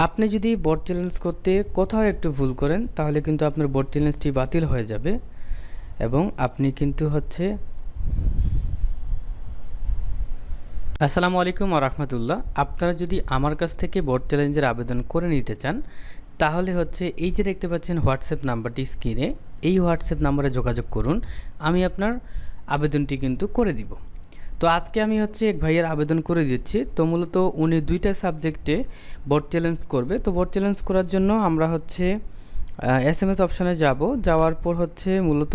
আপনি যদি board challenge করতে কোথাও একটু ভুল করেন, তাহলে কিন্তু আপনার বোর্ড চ্যালেঞ্জটি বাতিল হয়ে যাবে এবং আপনি কিন্তু হচ্ছে আসসালামু আলাইকুম রহমতুল্লাহ। আপনারা যদি আমার কাছ থেকে বোর্ড চ্যালেঞ্জের আবেদন করে নিতে চান, তাহলে হচ্ছে এই যে দেখতে পাচ্ছেন হোয়াটসঅ্যাপ নাম্বারটি স্ক্রিনে এই হোয়াটসঅ্যাপ নাম্বারে যোগাযোগ করুন, আমি আপনার আবেদনটি কিন্তু করে দিব। তো আজকে আমি হচ্ছে এক ভাইয়ের আবেদন করে দিচ্ছি। তো মূলত উনি দুইটা সাবজেক্টে বোর্ড চ্যালেঞ্জ করবে। তো বোর্ড চ্যালেঞ্জ করার জন্য আমরা হচ্ছে এস এম এস অপশানে যাব। যাওয়ার পর হচ্ছে মূলত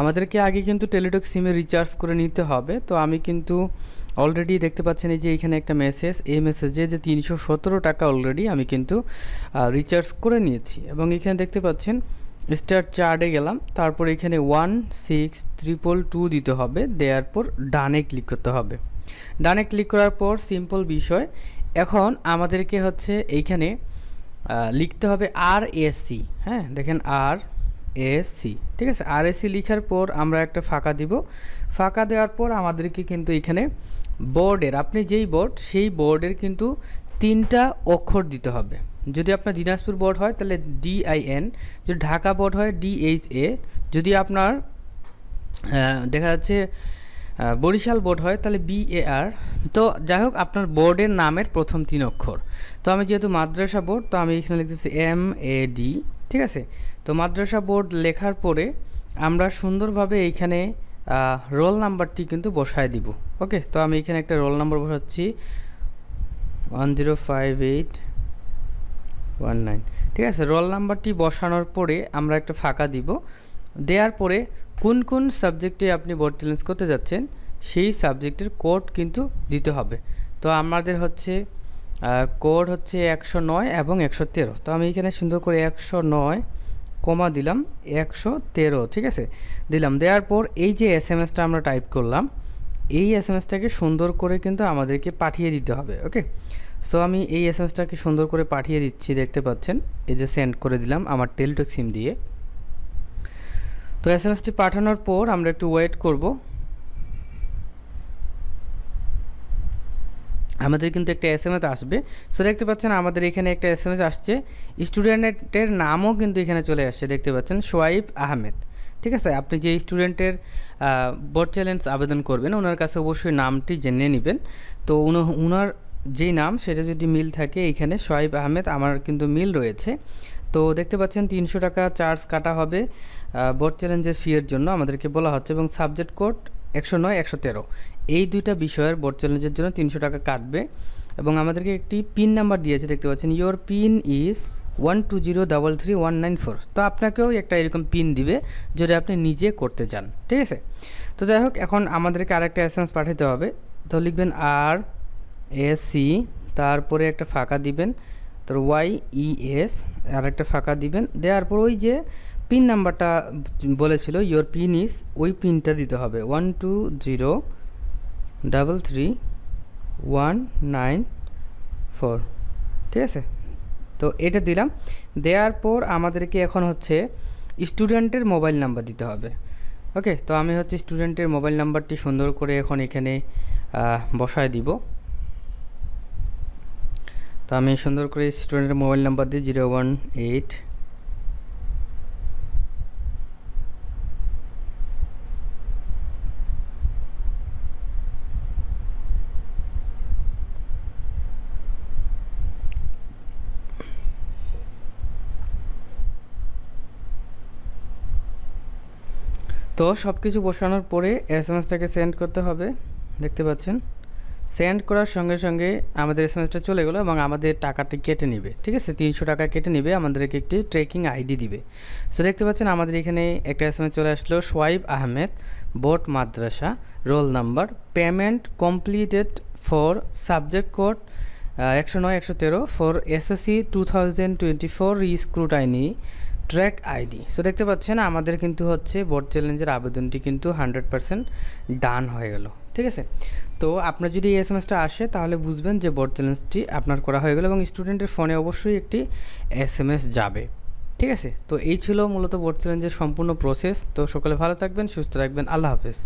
আমাদেরকে আগে কিন্তু টেলিটক সিমে রিচার্জ করে নিতে হবে। তো আমি কিন্তু অলরেডি দেখতে পাচ্ছেন এই যে এখানে একটা মেসেজ এই মেসেজে যে তিনশো সতেরো টাকা অলরেডি আমি কিন্তু রিচার্জ করে নিয়েছি। এবং এখানে দেখতে পাচ্ছেন স্টার্ট চার্টে গেলাম, তারপর এখানে ওয়ান, সিক্স, ট্রিপল টু দিতে হবে, দেওয়ার পর ডানে ক্লিক করতে হবে। ডানে ক্লিক করার পর সিম্পল বিষয়, এখন আমাদেরকে হচ্ছে এইখানে লিখতে হবে আর এসি হ্যাঁ দেখেন আর এসি ঠিক আছে? আর এসি লিখার পর আমরা একটা ফাঁকা দিব। ফাঁকা দেওয়ার পর আমাদেরকে কিন্তু এখানে বোর্ডের আপনি যেই বোর্ড সেই বোর্ডের কিন্তু তিনটা অক্ষর দিতে হবে। যদি আপনার দিনাজপুর বোর্ড হয়, তাহলে ডিআইএন যদি ঢাকা বোর্ড হয় ডিএইচ এ যদি আপনার দেখা যাচ্ছে বরিশাল বোর্ড হয়, তাহলে বিএআর তো যাই হোক, আপনার বোর্ডের নামের প্রথম তিন অক্ষর। তো আমি যেহেতু মাদ্রাসা বোর্ড তো আমি এখানে লিখতেছি এম এ ডি ঠিক আছে? তো মাদ্রাসা বোর্ড লেখার পরে আমরা সুন্দরভাবে এইখানে রোল নাম্বারটি কিন্তু বসায় দিব ওকে তো আমি এখানে একটা রোল নাম্বার বসাচ্ছি one zero five eight one nine ঠিক আছে রোল নাম্বারটি বসানোর পরে আমরা একটা ফাঁকা দিব। দেওয়ার পরে কোন কোন সাবজেক্টে আপনি বোর্ড চ্যালেঞ্জ করতে যাচ্ছেন, সেই সাবজেক্টের কোড কিন্তু দিতে হবে। তো আমাদের হচ্ছে কোড হচ্ছে একশো নয় এবং একশো তেরো। তো আমি এখানে সুন্দর করে একশো নয় কমা দিলাম, একশো তেরো, ঠিক আছে? দিলাম, দেওয়ার পর এই যে এস এম এসটা আমরা টাইপ করলাম, এই এস এম এসটাকে সুন্দর করে কিন্তু আমাদেরকে পাঠিয়ে দিতে হবে ওকে সো আমি এই এস এম এসটাকে সুন্দর করে পাঠিয়ে দিচ্ছি, দেখতে পাচ্ছেন? এই যে সেন্ড করে দিলাম আমার টেলিটক সিম দিয়ে। তো এস এম এসটি পাঠানোর পর আমরা একটু ওয়েট করব। আমাদের কিন্তু একটা এস এম এস আসবে। সো দেখতে পাচ্ছেন আমাদের এখানে একটা এস এম এস আসছে। স্টুডেন্টের নামও কিন্তু এখানে চলে আসছে, দেখতে পাচ্ছেন? সোয়াইব আহমেদ। ঠিক আছে? আপনি যে স্টুডেন্টের বোর্ড চ্যালেঞ্জ আবেদন করবেন, ওনার কাছে অবশ্যই নামটি জেনে নেবেন। তো উনার যেই নাম, সেটা যদি মিল থাকে এখানে সোয়াইব আহমেদ, আমার কিন্তু মিল রয়েছে। তো দেখতে পাচ্ছেন তিনশো টাকা চার্জ কাটা হবে বোর্ড চ্যালেঞ্জের ফিয়ের জন্য আমাদেরকে বলা হচ্ছে এবং সাবজেক্ট কোড একশো নয়, একশো তেরো। এই দুইটা বিষয়ের বোর্ড চ্যালেঞ্জের জন্য তিনশো টাকা কাটবে এবং আমাদেরকে একটি পিন নাম্বার দিয়েছে, দেখতে পাচ্ছেন। Your PIN is one two zero double three one nine four তো আপনাকেও একটা এরকম পিন দিবে, যদি আপনি নিজে করতে চান। ঠিক আছে? তো যাই হোক, এখন আমাদেরকে আরেকটা এস এম এস পাঠাতে হবে। তো লিখবেন আর এসি তারপরে একটা ফাঁকা দিবেন। তোর ওয়াই ই এস আর একটা ফাঁকা দিবেন। দেওয়ার পর ওই যে পিন নাম্বারটা বলেছিল ইয়োর পিন ইস ওই পিনটা দিতে হবে। One two zero double three one nine four ঠিক আছে? তো এটা দিলাম। দেওয়ার পর আমাদেরকে এখন হচ্ছে স্টুডেন্টের মোবাইল নাম্বার দিতে হবে। ওকে তো আমি হচ্ছে স্টুডেন্টের মোবাইল নাম্বারটি সুন্দর করে এখন এখানে বসায় দিব। তো আমি সুন্দর করে স্টুডেন্টের মোবাইল নাম্বার দিই জিরো ওয়ান এইট তো সব কিছু বসানোর পরে এস এম এসটাকে সেন্ড করতে হবে, দেখতে পাচ্ছেন? সেন্ড করার সঙ্গে সঙ্গে আমাদের এস চলে গেলো এবং আমাদের টাকাটি কেটে নেবে, ঠিক আছে? তিনশো টাকা কেটে নেবে, আমাদেরকে একটি ট্রেকিং আইডি দিবে। সো দেখতে পাচ্ছেন আমাদের এখানে একটা এস চলে আসলো, সোয়াইব আহমেদ, বোট মাদ্রাসা, roll number, payment completed for subject code একশো নয়, একশো তেরো, for SSC two thousand twenty four rescrutiny track ID so দেখতে পাচ্ছেন আমাদের কিন্তু হচ্ছে বোর্ড চ্যালেঞ্জের আবেদনটি কিন্তু হান্ড্রেড পারসেন্ট ডান হয়ে গেল। ঠিক আছে? তো আপনার যদি এই এস এম এসটা আসে, তাহলে বুঝবেন যে বোর্ড চ্যালেঞ্জটি আপনার করা হয়ে গেল এবং স্টুডেন্টের ফোনে অবশ্যই একটি এস এম এস যাবে। ঠিক আছে? তো এই ছিল মূলত বোর্ড চ্যালেঞ্জের সম্পূর্ণ প্রসেস তো সকলে ভালো থাকবেন, সুস্থ রাখবেন আল্লাহ হাফেজ।